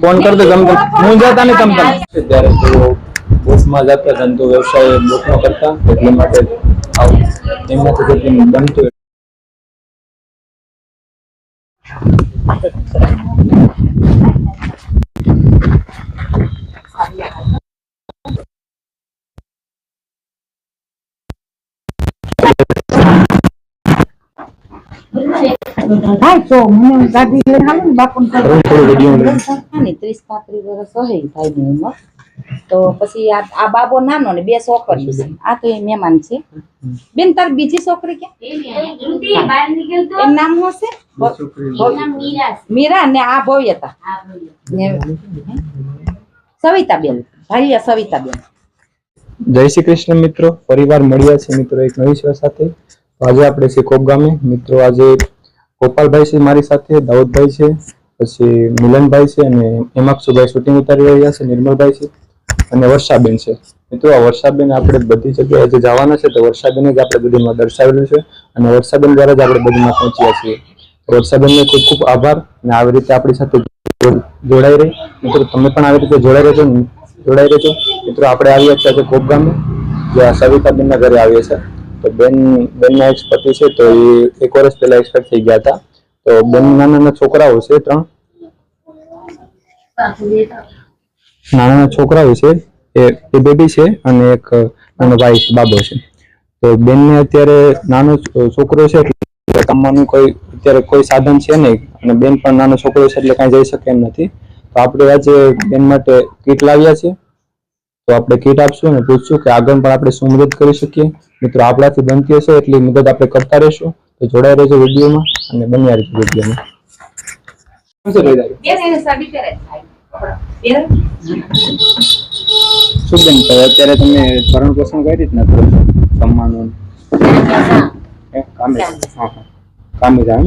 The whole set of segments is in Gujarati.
ફોન હા કરતો તમ તમ મૂંઝાતા ને તમ ત્યારે તો બોસમાં જતા ધંધો વ્યવસાય કરતા એટલા માટે આવું એમનાથી જેટલું બનતું હા તો મને ગાડી લઈને હાલો ને બાપુ થોડું થોડું ને ત્રીસ પાંત્રીસ વર્ષ હોય ભાઈ ની ઉંમર તો પછી આ આ બાબો નાનો ને બે છોકરી છે. આ તો એ મહેમાન છે. બેન તાર બીજી છોકરી ક્યાં? એમ નામ હશે મીરા ને આ ભવ્યતા સવિતા સવિતાબેન ભાઈ સવિતાબેન. જય શ્રી કૃષ્ણ મિત્રો. પરિવાર મળ્યા છે મિત્રો એક નવી સેવા સાથે. તો આજે આપણે છે કોપ ગામે. મિત્રો આજે ગોપાલભાઈ છે મારી સાથે, દાઉદભાઈ છે, પછી મિલનભાઈ છે અને હેમાક્ષુભાઈ શૂટિંગ ઉતારી રહ્યા છે, નિર્મલભાઈ છે અને વર્ષાબેન છે. મિત્રો, આ વર્ષાબેન આપણે બધી જગ્યાએ જે જવાના છે તો વર્ષાબેને જ આપણે બધીમાં દર્શાવેલું છે અને વર્ષાબેન દ્વારા જ આપણે બધીમાં પહોંચ્યા છીએ. વર્ષાબેનને ખૂબ ખૂબ આભાર અને આવી રીતે આપણી સાથે જો- જોડાઈ રહી. મિત્રો, તમે પણ આવી રીતે જોડાઈ રહેજો જોડાઈ રહેજો. મિત્રો, આપણે આવ્યા છીએ આજે કોપ ગામે, જ્યાં સવિતાબેનના ઘરે આવીએ છીએ. તો બેન, બેનના એક્સ પતિ છે, તો એ એક વર્ષ પહેલા એક્સપાયર થઈ ગયા હતા. તો બેન નાના છોકરાઓ છે, ત્રણ? નાના છોકરાઓ છે, એ બેબી છે અને એક નાનો ભાઈ છે, બાબો છે. તો બેનને અત્યારે નાનો છોકરો છે, એટલે કમાવાનું કોઈ, અત્યારે કોઈ સાધન છે નહીં. અને બેન પણ નાનો છોકરો છે, એટલે કાંઈ જઈ શકે એમ નથી. તો આપણે આજે બેન માટે કીટ લાવ્યા છે. તો આપણે કીટ આપશું અને પૂછશું કે આગળ પણ આપણે શું મદદ કરી શકીએ. મિત્રો આપણાથી બનતી હશે એટલી મદદ આપણે કરતા રહીશું. તો જોડાઈ રહેજો વિડીયોમાં અને બન્યા રહેજો વિડીયોમાં. શું? બેન તો અત્યારે તમે ભરણ પોષણ કઈ રીતના કરો છો? કામે હા કામે જાય.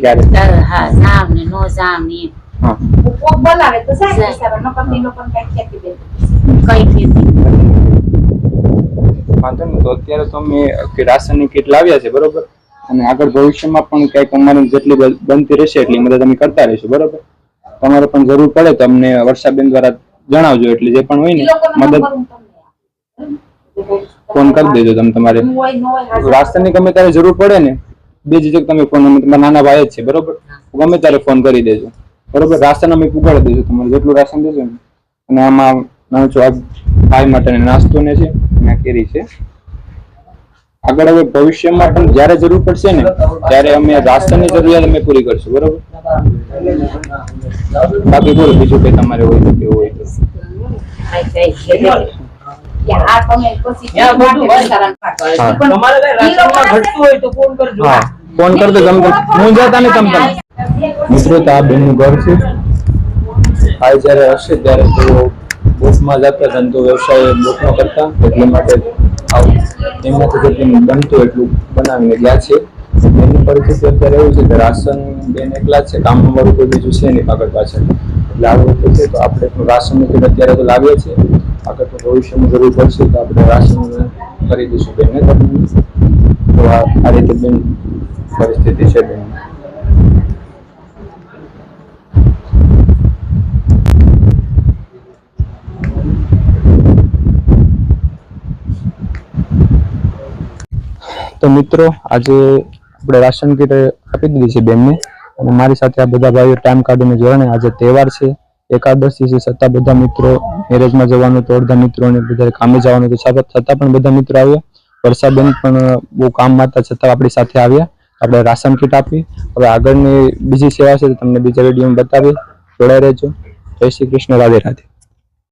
ક્યારે? જામ ને નો જામ ને હા. બોલાવે તો જાય કાંઈ ખેતી. કઈ ખેતી વાંધો નહીં તો અત્યારે તો અમે કે રાશનની કીટ લાવ્યા છે બરોબર? અને આગળ ભવિષ્યમાં પણ કંઈક અમારી જેટલી બનતી રહેશે એટલી મદદ અમે કરતા રહીશું બરોબર? તમારે પણ જરૂર પડે તો અમને વર્ષાબેન દ્વારા જણાવજો એટલે જે પણ હોય ને મદદ. ફોન કરી દેજો તમે તમારે. હું હોય, ન હોય, હાજર. રાશનની ગમે ત્યારે જરૂર પડે ને બે જીજક તમે ફોન તમારા નાના ભાઈ જ છે બરોબર? ગમે ત્યારે ફોન કરી દેજો બરોબર? રાશન અમે પુગાડી દઈશું તમારે જેટલું રાશન દેજો ને અને આમાં નાનો છો ભાઈ માટે નાસ્તો ને છે અને કેરી છે. આગળ હવે ભવિષ્યમાં પણ જ્યારે જરૂર પડશે ને ત્યારે અમે રાશનની જરૂરિયાત અમે પૂરી કરશું બરોબર? બાકી બોલો બીજું કઈ તમારે હોય તો કેવું હોય તો. ફોન કરજો. હા. તમ મૂંઝાતા ને તમ મિત્રો તો આ બેનનું ઘર છે. આ જ્યારે હશે ત્યારે તો બોસમાં જતા ધંધો વ્યવસાય લોકનો કરતા, એટલા માટે એમનાથી જેટલું બનતું એટલું બનાવીને ગયા છે. એની પરિસ્થિતિ અત્યારે એવું છે કે રાશન બેન એકલા જ છે કામનું વાળું કોઈ બીજું છે નહીં આગળ પાછળ. એટલે આવું છે તો આપણે કીટ અત્યારે તો લાવીએ છીએ. આગળ તો ભવિષ્યમાં જરૂર પડશે તો આપણે રાશન ખરીદીશું. તમને તો આ રીતે બેન પરિસ્થિતિ છે બેન. તો મિત્રો, આજે આપણે રાશન કીટ આપી દીધી છે બેનને. અને મારી સાથે આ બધા ભાઈઓ ટાઈમ કાઢીને જોડાણે આજે તહેવાર છે. એકાદશી છે, છતાં બધા મિત્રો મેરેજમાં જવાનું તો અડધા મિત્રોને બધા કામે જવાનું તો છતાં પણ બધા મિત્રો આવ્યા. વર્ષાબેન પણ બહુ કામમાં હતા છતાં આપણી સાથે આવ્યા. આપણે રાશન કીટ આપી. હવે આગળની બીજી સેવા છે તમને બીજા વિડીયોમાં બતાવી જોડાઈ રહેજો. જય શ્રી કૃષ્ણ, રાધે રાધે.